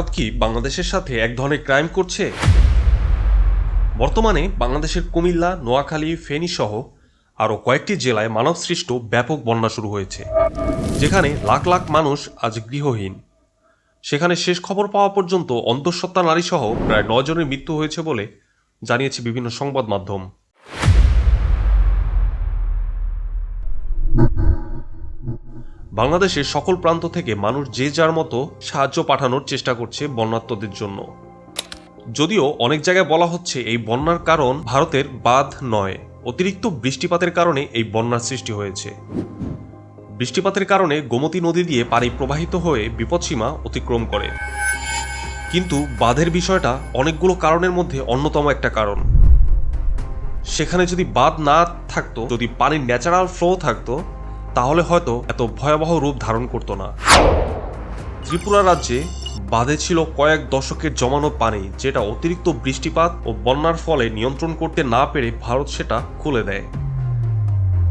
ভারত কি বাংলাদেশের সাথে এক ধরনের ক্রাইম করছে? বর্তমানে বাংলাদেশের কুমিল্লা, নোয়াখালী ফেনী সহ আরও কয়েকটি জেলায় মানবসৃষ্ট ব্যাপক বন্যা শুরু হয়েছে, যেখানে লাখ লাখ মানুষ আজ গৃহহীন। সেখানে শেষ খবর পাওয়া পর্যন্ত অন্তঃসত্ত্বা নারী সহ প্রায় নয় জনের মৃত্যু হয়েছে বলে জানিয়েছে বিভিন্ন সংবাদ মাধ্যম। বাংলাদেশের সকল প্রান্ত থেকে মানুষ যে যার মতো সাহায্য পাঠানোর চেষ্টা করছে বন্যাত্মদের জন্য। যদিও অনেক জায়গায় বলা হচ্ছে এই বন্যার কারণ ভারতের বাঁধ নয়, অতিরিক্ত বৃষ্টিপাতের কারণে এই বন্যার সৃষ্টি হয়েছে। বৃষ্টিপাতের কারণে গোমতী নদী দিয়ে পানি প্রবাহিত হয়ে বিপদসীমা অতিক্রম করে। কিন্তু বাঁধের বিষয়টা অনেকগুলো কারণের মধ্যে অন্যতম একটা কারণ। সেখানে যদি বাঁধ না থাকতো, যদি পানির ন্যাচারাল ফ্লো থাকতো তাহলে হয়তো এত ভয়াবহ রূপ ধারণ করতো না। ত্রিপুরা রাজ্যে বাঁধে ছিল কয়েক দশকের জমানো পানি, যেটা অতিরিক্ত বৃষ্টিপাত ও বন্যার ফলে নিয়ন্ত্রণ করতে না পেরে ভারত সেটা খুলে দেয়।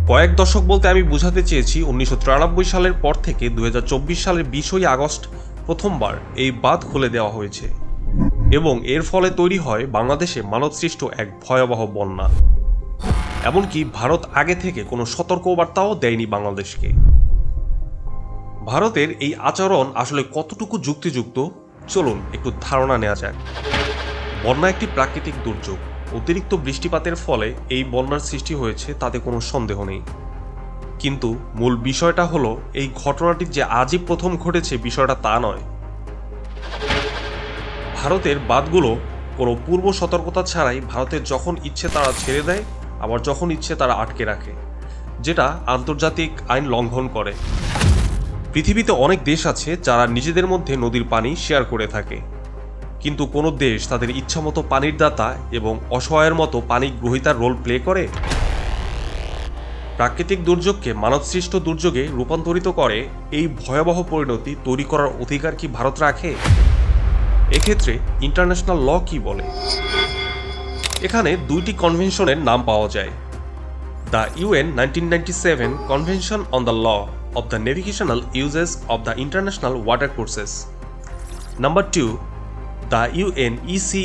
কয়েক দশক বলতে আমি বোঝাতে চেয়েছি উনিশশো তিরানব্বই সালের পর থেকে দু হাজার চব্বিশ সালের বিশই আগস্ট প্রথমবার এই বাঁধ খুলে দেওয়া হয়েছে। এবং এর ফলে তৈরি হয় বাংলাদেশে মানবসৃষ্ট এক ভয়াবহ বন্যা। এমনকি ভারত আগে থেকে কোনো সতর্কবার্তাও দেয়নি বাংলাদেশকে। ভারতের এই আচরণ আসলে কতটুকু যুক্তিযুক্ত? চলুন একটু ধারণা নেওয়া যাক। বন্যা একটি প্রাকৃতিক দুর্যোগ। অতিরিক্ত বৃষ্টিপাতের ফলে এই বন্যার সৃষ্টি হয়েছে তাতে কোনো সন্দেহ নেই। কিন্তু মূল বিষয়টা হলো, এই ঘটনাটি যে আজই প্রথম ঘটেছে বিষয়টা তা নয়। ভারতের বাদগুলো কোনো পূর্ব সতর্কতা ছাড়াই ভারতের যখন ইচ্ছে তারা ছেড়ে দেয় আবার যখন ইচ্ছে তারা আটকে রাখে, যেটা আন্তর্জাতিক আইন লঙ্ঘন করে। পৃথিবীতে অনেক দেশ আছে যারা নিজেদের মধ্যে নদীর পানি শেয়ার করে থাকে। কিন্তু কোনো দেশ তাদের ইচ্ছামতো পানির দাতা এবং অসহায়ের মতো পানি গ্রহিতার রোল প্লে করে? প্রাকৃতিক দুর্যোগকে মানবসৃষ্ট দুর্যোগে রূপান্তরিত করে এই ভয়াবহ পরিণতি তৈরি করার অধিকার কি ভারত রাখে? এক্ষেত্রে ইন্টারন্যাশনাল ল কি বলে? এখানে দুইটি কনভেনশনের নাম পাওয়া যায় the UN nineteen ninety seven convention on the law of the navigational uses of the international water courses number two the UNECE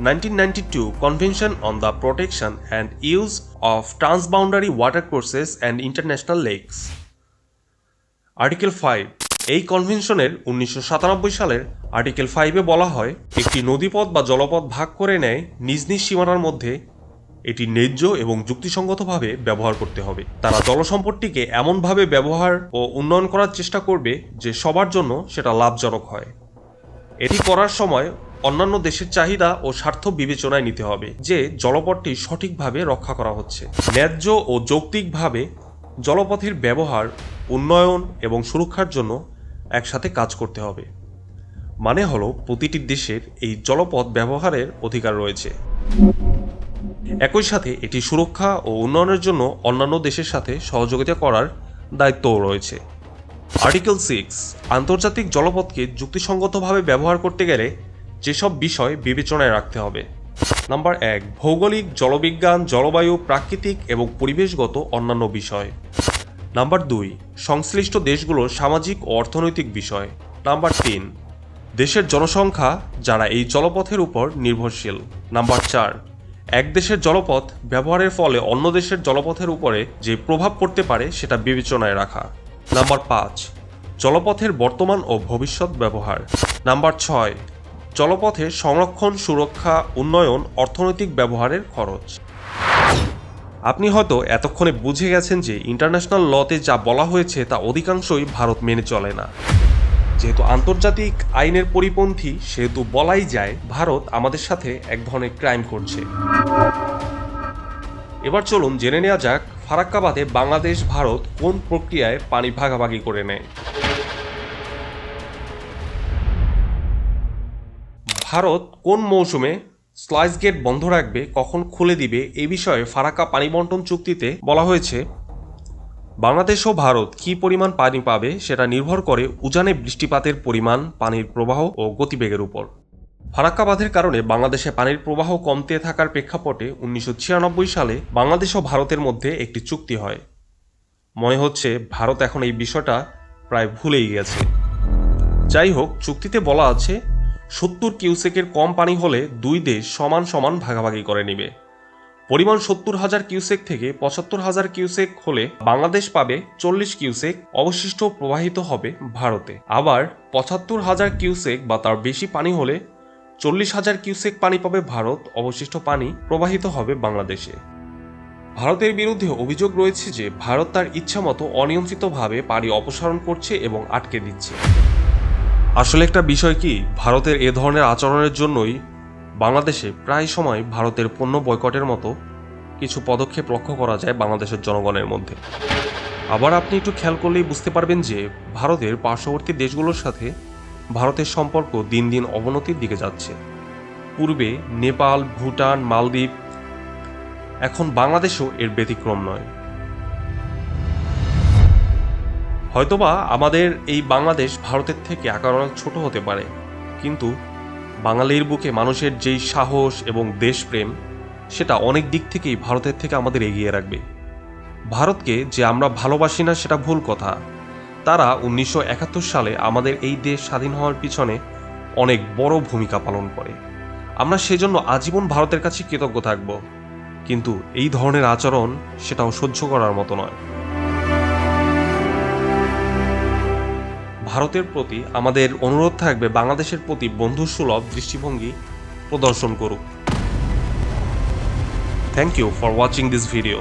1992 convention on the protection and use of transboundary water courses and international Lakes. Article five এই কনভেনশনের উনিশশো সাতানব্বই সালের article ফাইভে বলা হয়, একটি নদীপথ বা জলপথ ভাগ করে নেয় নিজ নিজ সীমানার মধ্যে। এটি ন্যায্য এবং যুক্তিসঙ্গতভাবে ব্যবহার করতে হবে। তারা জলসম্পদটিকে এমনভাবে ব্যবহার ও উন্নয়ন করার চেষ্টা করবে যে সবার জন্য সেটা লাভজনক হয়। এটি করার সময় অন্যান্য দেশের চাহিদা ও স্বার্থ বিবেচনায় নিতে হবে যে জলপথটি সঠিকভাবে রক্ষা করা হচ্ছে। ন্যায্য ও যৌক্তিকভাবে জলপথের ব্যবহার, উন্নয়ন এবং সুরক্ষার জন্য একসাথে কাজ করতে হবে। মানে হলো প্রতিটি দেশের এই জলপথ ব্যবহারের অধিকার রয়েছে। একই সাথে এটি সুরক্ষা ও উন্নয়নের জন্য অন্যান্য দেশের সাথে সহযোগিতা করার দায়িত্বও রয়েছে। আর্টিকেল সিক্স, আন্তর্জাতিক জলপথকে যুক্তিসঙ্গতভাবে ব্যবহার করতে গেলে যেসব বিষয় বিবেচনায় রাখতে হবে। নাম্বার এক, ভৌগোলিক জলবিজ্ঞান, জলবায়ু, প্রাকৃতিক এবং পরিবেশগত অন্যান্য বিষয়। নাম্বার দুই, সংশ্লিষ্ট দেশগুলোর সামাজিক ও অর্থনৈতিক বিষয়। নাম্বার তিন, দেশের জনসংখ্যা যারা এই জলপথের উপর নির্ভরশীল। নাম্বার চার, এক দেশের জলপথ ব্যবহারের ফলে অন্য দেশের জলপথের উপরে যে প্রভাব পড়তে পারে সেটা বিবেচনায় রাখা। নাম্বার পাঁচ, জলপথের বর্তমান ও ভবিষ্যৎ ব্যবহার। নাম্বার ছয় জলপথের সংরক্ষণ, সুরক্ষা, উন্নয়ন, অর্থনৈতিক ব্যবহারের খরচ। আপনি হয়তো এতক্ষণে বুঝে গেছেন যে ইন্টারন্যাশনাল লতে যা বলা হয়েছে তা অধিকাংশই ভারত মেনে চলে না। যেহেতু আন্তর্জাতিক আইনের পরিপন্থী, সেহেতু বলাই যায় ভারত আমাদের সাথে এক ধরনের ক্রাইম করছে। এবার চলুন জেনে নেওয়া যাক ফারাক্কাবাদে বাংলাদেশ ভারত কোন প্রক্রিয়ায় পানি ভাগাভাগি করে নেয়। ভারত কোন মৌসুমে স্লাইস গেট বন্ধ রাখবে, কখন খুলে দিবে, এ বিষয়ে ফারাক্কা পানি বন্টন চুক্তিতে বলা হয়েছে, বাংলাদেশ ও ভারত কী পরিমাণ পানি পাবে সেটা নির্ভর করে উজানে বৃষ্টিপাতের পরিমাণ, পানির প্রবাহ ও গতিবেগের উপর। ফারাক্কা বাঁধের কারণে বাংলাদেশে পানির প্রবাহ কমতে থাকার প্রেক্ষাপটে উনিশশো ছিয়ানব্বই সালে বাংলাদেশ ও ভারতের মধ্যে একটি চুক্তি হয়। মনে হচ্ছে ভারত এখন এই বিষয়টা প্রায় ভুলেই গেছে। যাই হোক, চুক্তিতে বলা আছে সত্তর কিউসেকের কম পানি হলে দুই দেশ সমান সমান ভাগাভাগি করে নেবে। পরিমাণ সত্তর হাজার কিউসেক থেকে পঁচাত্তর হাজার কিউসেক হলে বাংলাদেশ পাবে চল্লিশ কিউসেক, অবশিষ্ট প্রবাহিত হবে ভারতে। আবার পঁচাত্তর হাজার কিউসেক বা তার বেশি পানি হলে চল্লিশ হাজার কিউসেক পানি পাবে ভারত, অবশিষ্ট পানি প্রবাহিত হবে বাংলাদেশে। ভারতের বিরুদ্ধে অভিযোগ রয়েছে যে ভারত তার ইচ্ছামতো অনিয়ন্ত্রিতভাবে পানি অপসারণ করছে এবং আটকে দিচ্ছে। আসলে একটা বিষয় কি, ভারতের এ ধরনের আচরণের জন্যই বাংলাদেশে প্রায় সময় ভারতের পণ্য বয়কটের মতো কিছু পদক্ষেপ লক্ষ্য করা যায় বাংলাদেশের জনগণের মধ্যে। আবার আপনি একটু খেয়াল করলেই বুঝতে পারবেন যে, ভারতের পার্শ্ববর্তী দেশগুলোর সাথে ভারতের সম্পর্ক দিন দিন অবনতির দিকে যাচ্ছে। পূর্বে নেপাল, ভুটান, মালদ্বীপ, এখন বাংলাদেশও এর ব্যতিক্রম নয়। হয়তোবা আমাদের এই বাংলাদেশ ভারতের থেকে আকার অনেক ছোট হতে পারে, কিন্তু বাঙালির বুকে মানুষের যেই সাহস এবং দেশপ্রেম, সেটা অনেক দিক থেকেই ভারতের থেকে আমাদের এগিয়ে রাখবে। ভারতকে যে আমরা ভালোবাসি না, সেটা ভুল কথা। তারা উনিশশো একাত্তর সালে আমাদের এই দেশ স্বাধীন হওয়ার পিছনে অনেক বড় ভূমিকা পালন করে। আমরা সেজন্য আজীবন ভারতের কাছে কৃতজ্ঞ থাকব। কিন্তু এই ধরনের আচরণ সেটাও সহ্য করার মতো নয়। ভারতের প্রতি আমাদের অনুরোধ থাকবে বাংলাদেশের প্রতি বন্ধুসুলভ দৃষ্টিভঙ্গি প্রদর্শন করুক। Thank you for watching this video